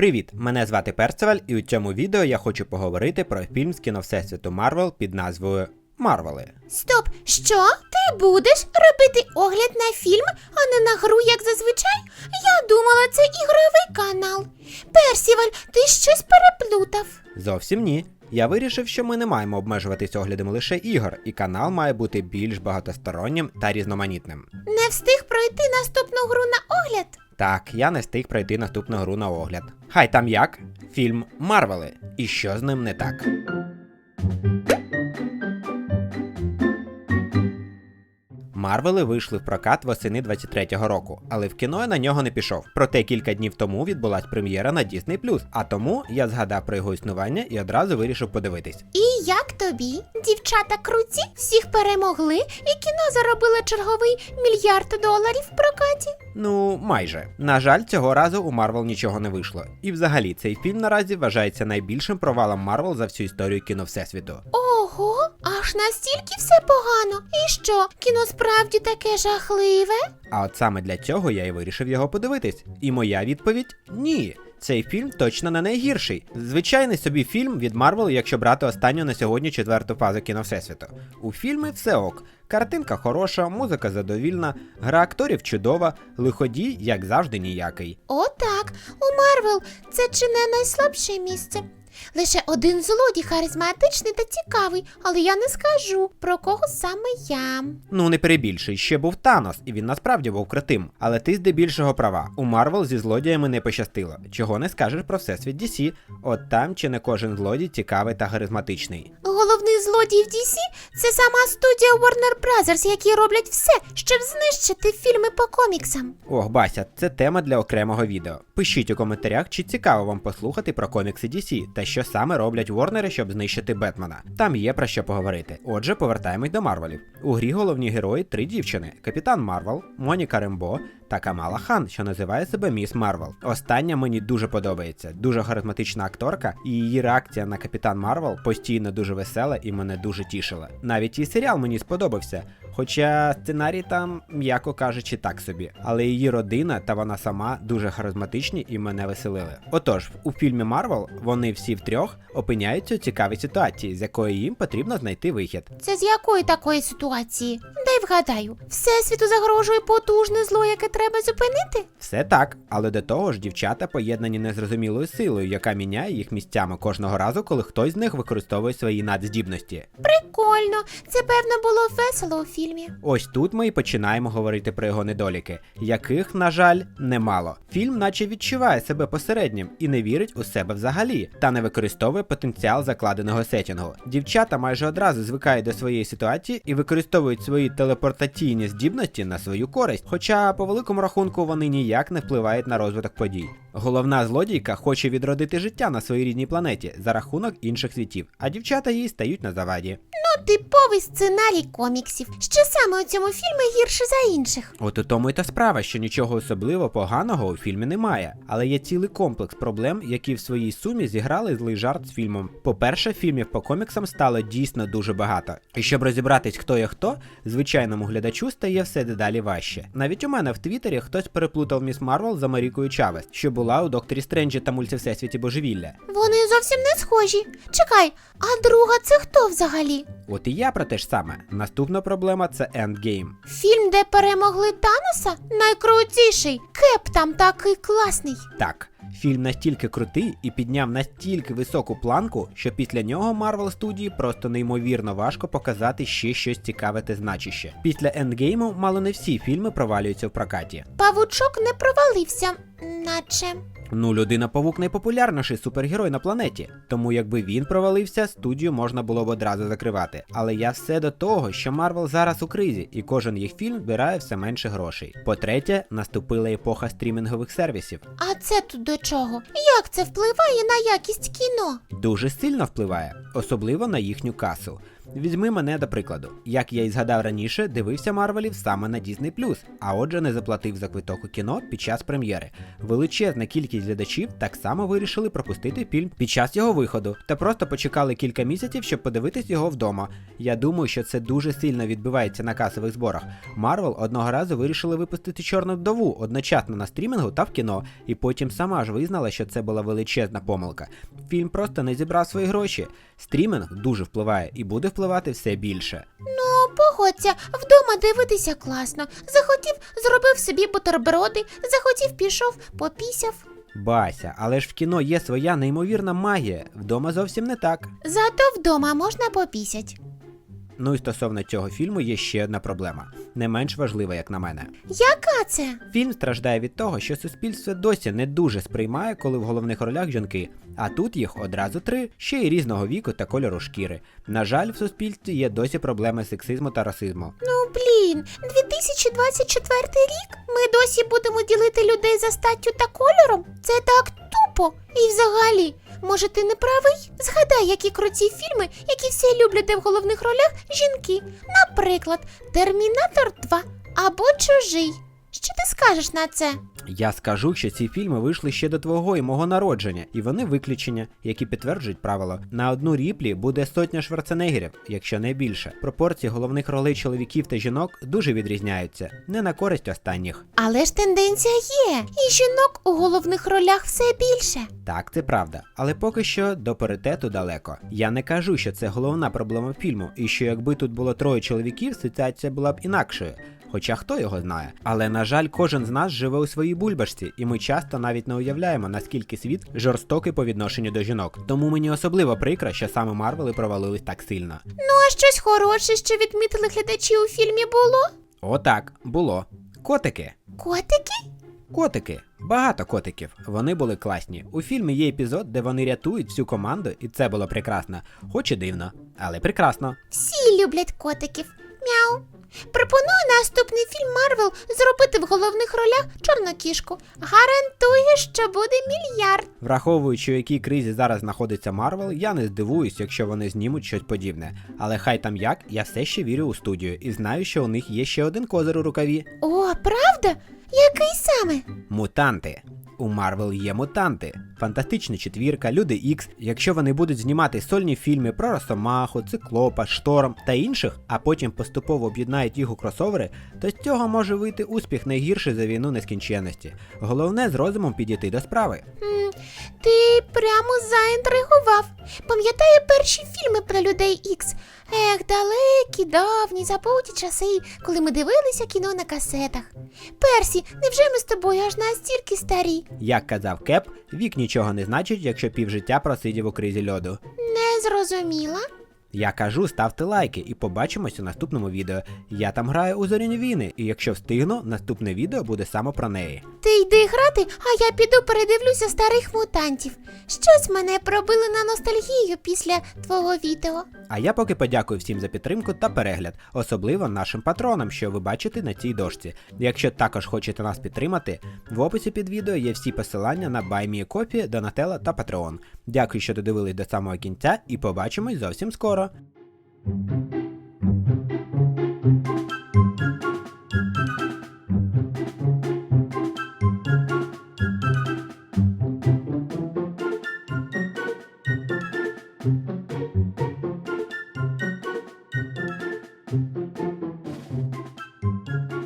Привіт! Мене звати Перцеваль, і у цьому відео я хочу поговорити про фільм з кіно Всесвіту Марвел під назвою Марвели. Стоп, що? Ти будеш робити огляд на фільм, а не на гру, як зазвичай? Я думала, це ігровий канал. Персіваль, ти щось переплутав. Зовсім ні. Я вирішив, що ми не маємо обмежуватись оглядом лише ігор, і канал має бути більш багатостороннім та різноманітним. Не встиг пройти наступну гру на огляд. Так, я не встиг пройти наступну гру на огляд. Хай там як? Фільм Марвели. І що з ним не так? Марвели вийшли в прокат восени 23-го року, але в кіно я на нього не пішов. Проте кілька днів тому відбулась прем'єра на Disney+, а тому я згадав про його існування і одразу вирішив подивитись. І як тобі? Дівчата круті, всіх перемогли, і кіно заробило черговий мільярд доларів в прокаті. Ну, майже. На жаль, цього разу у Марвел нічого не вийшло. І взагалі цей фільм наразі вважається найбільшим провалом Марвел за всю історію кіно Всесвіту. Ого, аж настільки все погано. І що, кіно справді таке жахливе? А от саме для цього я і вирішив його подивитись. І моя відповідь ні. Цей фільм точно не найгірший. Звичайний собі фільм від Марвел, якщо брати останню на сьогодні четверту фазу кіно Всесвіту. У фільмі все ок. Картинка хороша, музика задовільна, гра акторів чудова, лиходій, як завжди, ніякий. Отак, у Марвел це чи не найслабше місце. Лише один злодій харизматичний та цікавий, але я не скажу, про кого саме я. Ну не перебільшуй, ще був Танос, і він насправді був крутим. Але ти здебільшого права. У Марвел зі злодіями не пощастило. Чого не скажеш про всесвіт DC, от там чи не кожен злодій цікавий та харизматичний. Головний злодій в DC – це сама студія Warner Brothers, які роблять все, щоб знищити фільми по коміксам. Ох, Бася, це тема для окремого відео. Пишіть у коментарях, чи цікаво вам послухати про комікси DC та що саме роблять Ворнери, щоб знищити Бетмена. Там є про що поговорити. Отже, повертаємось до Марвелів. У грі головні герої три дівчини: Капітан Марвел, Моніка Рембо та Камала Хан, що називає себе Міс Марвел. Остання мені дуже подобається. Дуже харизматична акторка, і її реакція на Капітан Марвел постійно дуже весела і мене дуже тішила. Навіть і серіал мені сподобався. Хоча сценарій там, м'яко кажучи, так собі. Але її родина та вона сама дуже харизматичні і мене веселили. Отож, у фільмі Марвел вони всі втрьох опиняються у цікавій ситуації, з якої їм потрібно знайти вихід. Це з якої такої ситуації? Дай вгадаю, Всесвіту загрожує потужне зло, яке треба зупинити? Все так, але до того ж дівчата поєднані незрозумілою силою, яка міняє їх місцями кожного разу, коли хтось з них використовує свої надздібності. Прикольно, це певно було весело у фільмі. Ось тут ми і починаємо говорити про його недоліки, яких, на жаль, немало. Фільм наче відчуває себе посереднім і не вірить у себе взагалі, та не використовує потенціал закладеного сетінгу. Дівчата майже одразу звикають до своєї ситуації і використовують свої телепортаційні здібності на свою користь, хоча по великому рахунку вони ніяк не впливають на розвиток подій. Головна злодійка хоче відродити життя на своїй рідній планеті за рахунок інших світів, а дівчата їй стають на заваді. Ну, типовий сценарій коміксів. Що саме у цьому фільмі гірше за інших? От у тому й та справа, що нічого особливо поганого у фільмі немає, але є цілий комплекс проблем, які в своїй сумі зіграли злий жарт з фільмом. По-перше, фільмів по коміксам стало дійсно дуже багато. І щоб розібратись, хто є хто, звичайному глядачу стає все дедалі важче. Навіть у мене в Твіттері хтось переплутав Міс Марвел з Америкою Чавес, що була у Докторі Стренджі та мультивсесвіті Божевілля. Вони зовсім не схожі. Чекай, а друга це хто взагалі? От і я про те ж саме. Наступна проблема це Endgame. Фільм, де перемогли Таноса? Найкрутіший. Кеп там такий класний. Так, фільм настільки крутий і підняв настільки високу планку, що після нього Marvel студії просто неймовірно важко показати ще щось цікаве та значище. Після ендгейму мало не всі фільми провалюються в прокаті. Павучок не провалився, наче. Ну, людина павук найпопулярніший супергерой на планеті. Тому якби він провалився, студію можна було б одразу закривати. Але я все до того, що Марвел зараз у кризі, і кожен їх фільм збирає все менше грошей. По-третє, наступила епоха стрімінгових сервісів. А це тут до чого? Як це впливає на якість кіно? дуже сильно впливає, особливо на їхню касу. Візьми мене до прикладу. Як я і згадав раніше, дивився Марвелів саме на Disney+, а отже не заплатив за квиток у кіно під час прем'єри. Величезна кількість глядачів так само вирішили пропустити фільм під час його виходу та просто почекали кілька місяців, щоб подивитись його вдома. Я думаю, що це дуже сильно відбивається на касових зборах. Марвел одного разу вирішили випустити чорну вдову одночасно на стрімінгу та в кіно, і потім сама ж визнала, що це була величезна помилка. Фільм просто не зібрав свої гроші. Стрімінг дуже впливає і буде впливати все більше. Ну, погодься, вдома дивитися класно. Захотів, зробив собі бутерброди, захотів, пішов, попісяв. Бася, але ж в кіно є своя неймовірна магія. Вдома зовсім не так. Зато вдома можна попісять. Ну і стосовно цього фільму є ще одна проблема, не менш важлива, як на мене. Яка це? Фільм страждає від того, що суспільство досі не дуже сприймає, коли в головних ролях жінки, а тут їх одразу три, ще й різного віку та кольору шкіри. На жаль, в суспільстві є досі проблеми сексизму та расизму. Ну, блін, 2024 рік? Ми досі будемо ділити людей за статтю та кольором? Це так тупо. І взагалі, може ти не правий? Згадай, які круті фільми, які всі люблять, де в головних ролях жінки. Наприклад, Термінатор 2 або Чужий. Що ти скажеш на це? Я скажу, що ці фільми вийшли ще до твого і мого народження, і вони виключення, які підтверджують правило. На одну ріплі буде сотня шварценеггерів, якщо не більше. Пропорції головних ролей чоловіків та жінок дуже відрізняються, не на користь останніх. Але ж тенденція є, і жінок у головних ролях все більше. Так, це правда, але поки що до паритету далеко. Я не кажу, що це головна проблема фільму, і що якби тут було троє чоловіків, ситуація була б інакшою. Хоча хто його знає. Але на жаль, кожен з нас живе у своїй бульбашці, і ми часто навіть не уявляємо, наскільки світ жорстокий по відношенню до жінок. Тому мені особливо прикро, що саме Марвели провалились так сильно. Ну а щось хороше, що відмітили глядачі у фільмі було? Отак, було. Котики. Котики? Котики, багато котиків. Вони були класні. У фільмі є епізод, де вони рятують всю команду, і це було прекрасно. Хоч і дивно, але прекрасно. Всі люблять котиків. Мяу. Пропоную наступний фільм Марвел зробити в головних ролях чорну кішку. Гарантую, що буде мільярд. Враховуючи, у якій кризі зараз знаходиться Марвел, я не здивуюсь, якщо вони знімуть щось подібне. Але хай там як, я все ще вірю у студію і знаю, що у них є ще один козир у рукаві. О, правда? Який саме? Мутанти. У Марвел є мутанти. Фантастична четвірка, Люди Ікс. Якщо вони будуть знімати сольні фільми про Росомаху, Циклопа, Шторм та інших, а потім поступово об'єднають їх у кросовери, то з цього може вийти успіх найгірший за війну нескінченності. Головне з розумом підійти до справи. М, ти прямо заінтригував. Пам'ятаю перші фільми про людей Ікс. Ех, далекі, давні, забуті часи, коли ми дивилися кіно на касетах. Персі, невже ми з тобою аж настільки старі? Як казав Кеп, вік нічого не значить, якщо півжиття просидів у кризі льоду. Не зрозуміла. Я кажу, ставте лайки і побачимось у наступному відео. Я там граю у зоряні війни, і якщо встигну, наступне відео буде саме про неї. Ти йди грати, а я піду передивлюся старих мутантів. Щось мене пробили на ностальгію після твого відео. А я поки подякую всім за підтримку та перегляд, особливо нашим патронам, що ви бачите на цій дошці. Якщо також хочете нас підтримати, в описі під відео є всі посилання на BuyMeACoffee, Donatello та Patreon. Дякую, що додивились до самого кінця, і побачимось зовсім скоро. завтра.